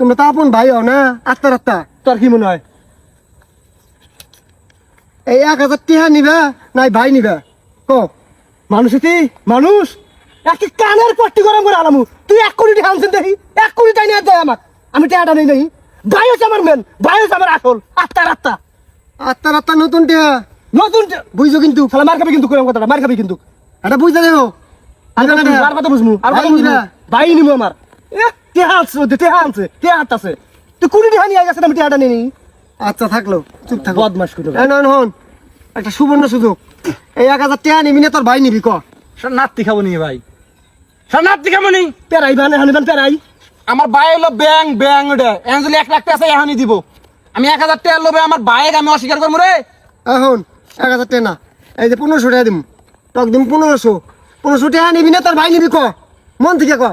তোমরা তো আপন ভাই হও না? আত্মা আত্মা তোর কি মনে হয়? এই এক হাজার টিহা নিবে নাই ভাই নিবে। ক? মানুষ এটি মানুষ? একটি কানের পট্টি গরম করে আলামু। তুই এক কোটি টাকা আনছেন দেখি। এক কোটি টাকা নিয়ে দেয় আমাক। আমি টাকাটা নেই নেই ভাই হচ্ছে আমার মেন ভাই হচ্ছে আমার আসল। আত্মার আত্মা আত্মার আত্মা নতুন টিহা। নতুন টিহা। বুঝছ কিন্তু? তাহলে মার খাবি কিন্তু কোরআন কথাটা মার খাবি কিন্তু। এটা বুঝতে দেবো। আর কথা বুঝব, আর কথা বুঝব ভাই নিবো। আমার। টেহা আছে ওদের, টেহা আছে টেহা হাত আছে তুই কুড়ি টাকা নিয়ে গেছে আমি টেহাটা নিয়ে আচ্ছা থাকল চুপ থাক। বদমাস করে নন হন একটা সুবর্ণ সুযোগ। এই এক হাজার টাকা নিবি না তোর ভাই নিবি ক। সব নাতি খাব নি ভাই। সব নাতি খাব নি। পেরাই বানে হানিবান পেরাই। আমার ভাই হলো ব্যাং ব্যাং ওটা। এখন এক লাখ টাকা এখনই দিব। আমি এক হাজার টাকা লোভে আমার ভাইয়ের আমি অস্বীকার করব রে। এখন এক হাজার টাকা না। এই যে পনেরোশো টাকা দিম। টক দিম পনেরোশো। পনেরোশো টাকা নিবি না তোর ভাই নিবি ক। মন থেকে ক।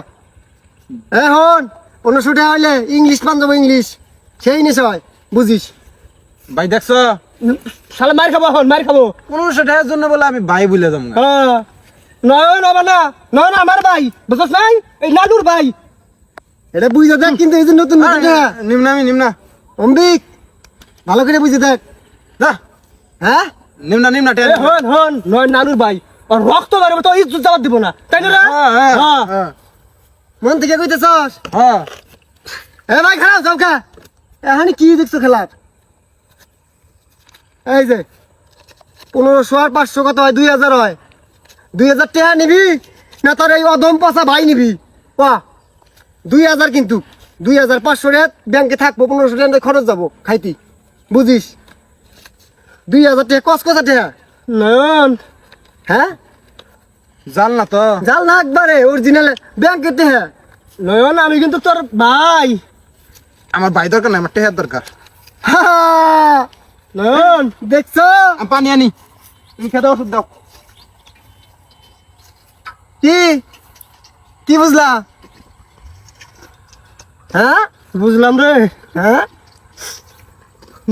এখন পনেরোশো টাকা হইলে ইংলিশ পাঞ্জাব ইংলিশ। সেই নিশ্চয় বুঝিস। ভাই দেখছ? শালা মার খাব এখন মার খাব। টাকার জন্য বলে আমি ভাই বলে যাব হ্যাঁ না নয় না আমার ভাই বুঝছ নাই? এই নানুর ভাই। এটা বুঝে দেখ কিন্তু এই যে নতুন টাকা নিম্না আমি নিম্না অম্বিক ভালো করে বুঝে দেখ। না হ্যাঁ নিম্না নিম্না হন হন নয় নানুর ভাই। আর রক্ত বেরোবে তো ইজ্জত জবাব দিব না। তাই না রে? হ্যাঁ। মন থেকে কইতেছস? হ্যাঁ। এ ভাই খারাপ যাও খা এখানে কি দেখছ খেলার? এই যে পনেরোশো আর পাঁচশো কত হয়? দুই হাজার হয়। দুই হাজার টাকা নিবি না তোর এই অদম পচা ভাই নিবি? ওয়া দুই হাজার কিন্তু। দুই হাজার পাঁচশো টাকা ব্যাংকে থাকব পনেরোশো টাকা খরচ যাব খাইতি। বুঝিস? দুই হাজার টাকা কস কসা টাকা? নয়ন হ্যাঁ? জাল না তো। জাল না একবারে অরিজিনাল ব্যাংকের টাকা। নয়ন আমি কিন্তু তোর ভাই। আমার ভাই দরকার না আমার টেহার দরকার। নয়ন দেখছ? পানি আনি। তুমি খেতে ওষুধ দাও। কি? কি বুঝলা? হ্যাঁ? বুঝলাম রে হ্যাঁ?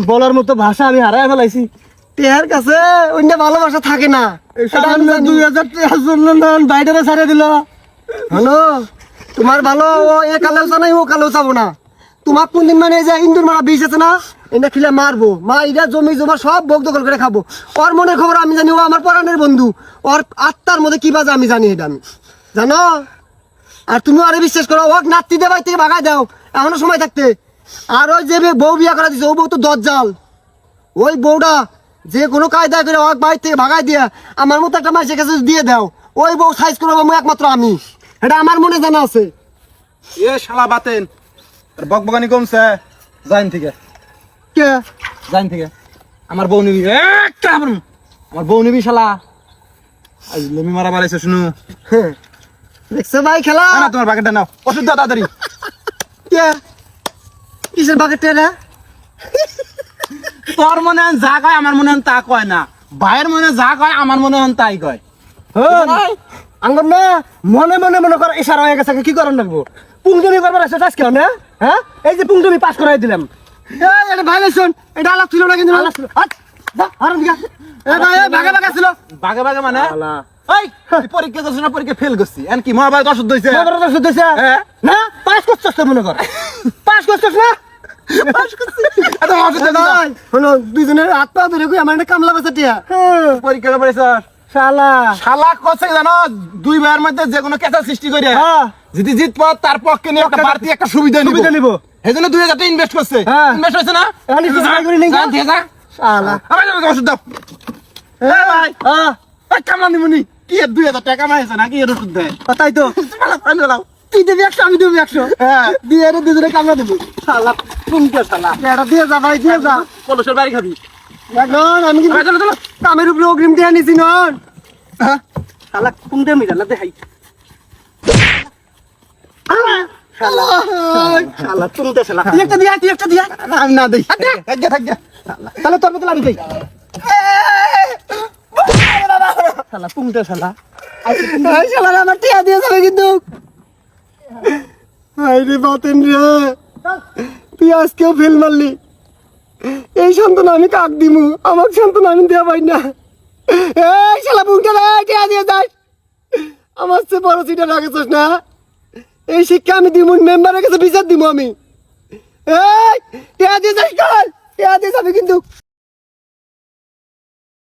বলার মতো ভাষা আমি হারাই ফেলাইছি। টেহার কাছে অন্য ভালোবাসা থাকে না। দুই হাজার জন্য বাইরে ছাড়িয়ে দিল। হ্যালো? তোমার ভালো, ও এ কালেও চানাই ও কালেও চাবো না। তোমার কোন দিন মানে এই যে ইন্দুর মারা বিষ আছে না এটা খিলে মারবো। মা এটা জমি জমা সব ভোগ দখল করে খাব। ওর মনের খবর আমি জানি, ও আমার পরাণের বন্ধু। ওর আত্মার মধ্যে কি বাজে আমি জানি এটা আমি। জানো? আর তুমি আরে বিশ্বাস করো ওক নাতি দেবাই থেকে ভাগাই দাও। এখনও সময় থাকতে। আর ওই যে বউ বিয়া করা দিছে, ও বউ তো দজ্জাল। ওই বউটা যে কোনো কায়দা করে ওক বাড়ি থেকে ভাগাই দিয়ে আমার মতো একটা মাসের কাছে দিয়ে দাও। ওই বউ সাইজ করব একমাত্র আমি। এটা আমার মনে জানা আছে। এ শালা বাতেন আর বকবকানি কমছে জাইন থেকে। কে? জাইন থেকে। আমার বউ নিবি। একটা আমার আমার বউ নিবি শালা। আজ লেমি মারা বাড়াইছে শুনু। হ্যাঁ। দেখছ ভাই খেলা? না তোমার বাকেটটা নাও। ওষুধ দাও তাড়াতাড়ি। কে? কিসের বাকেট টেরা তোর মনে হয় যা কয় আমার মনে হয় তা কয় না। ভাইয়ের মনে যা কয় আমার মনে হয় তাই কয়। আঙ্গন না মনে মনে মনে কর ইশারা হয়ে গেছে কি করার লাগবো? পুংজমি করবার আছে আজকে না? হ্যাঁ? এই যে পুংজমি পাস করাই দিলাম। এটা ভাইলেশন এটা আলাপ ছিল না কিন্তু আলাপ ছিল। যা এ ভাই ভাগে ভাগে ছিল। বাগে বাগে মানে? ওই পরীক্ষা না পরীক্ষা ফেল করছি এন কি মহাভারত পাস করছস তো মনে কর। পাস করছস পরীক্ষা করে পড়েছ? শালা। শালা জানো? দুই ভাইয়ের মধ্যে যে কোনো কেঁচা সৃষ্টি করে। হ্যাঁ। যদি জিতব তার পক্ষে নিয়ে একটা বাড়তি একটা সুবিধা সুবিধা নিব। এই দুই হাজার ইনভেস্ট করছে। হ্যাঁ। ইনভেস্ট হয়েছে না। শালা। ওষুধ দাও। এ ভাই। হ্যাঁ। কামলা নিমুনি। কি এর দুই হাজার টাকা কামাইছে নাকি এর ওষুধ দেয়? তাই তো। পানি দাও। তুই দেবি একশো আমি দেবি একশো। হ্যাঁ। দিয়ে দুজনে কামড়া দেবো। শালা কোনটা শালা। এটা দিয়ে যা ভাই দিয়ে যা। কলসের বাড়ি খাবি। এখন আমি কিন্তু আরে, চলো চলো। কামের উপরে অগ্রিম দিয়ে নিছি নন। শালা কোন দিয়ে মিলালা দেখাই শালা শালা তুমি তো শালা। তুই একটা দিয়া তুই একটা দিয়া আমি না দেই। থাক গিয়া, থাক গিয়া। তাহলে তোর মতো আমি দেই। শালা পুংটা শালা। শালা আমার টিয়া দিয়ে যাবে কিন্তু। হাই রে বাতেন রে। তুই আজকেও ফেল মারলি। এই সন্তান আমি কাক দিমু? আমার সন্তান আমি দেওয়া পাই না। এই শালা বুকটা দিয়ে দিয়ে যাস। আমার সে বড় সিটা রাখেছিস না? এই শিক্ষা আমি দিমু মেম্বারের কাছে বিচার দিমু আমি। এই দিয়ে যাস কাল। দিয়ে যাবি কিন্তু।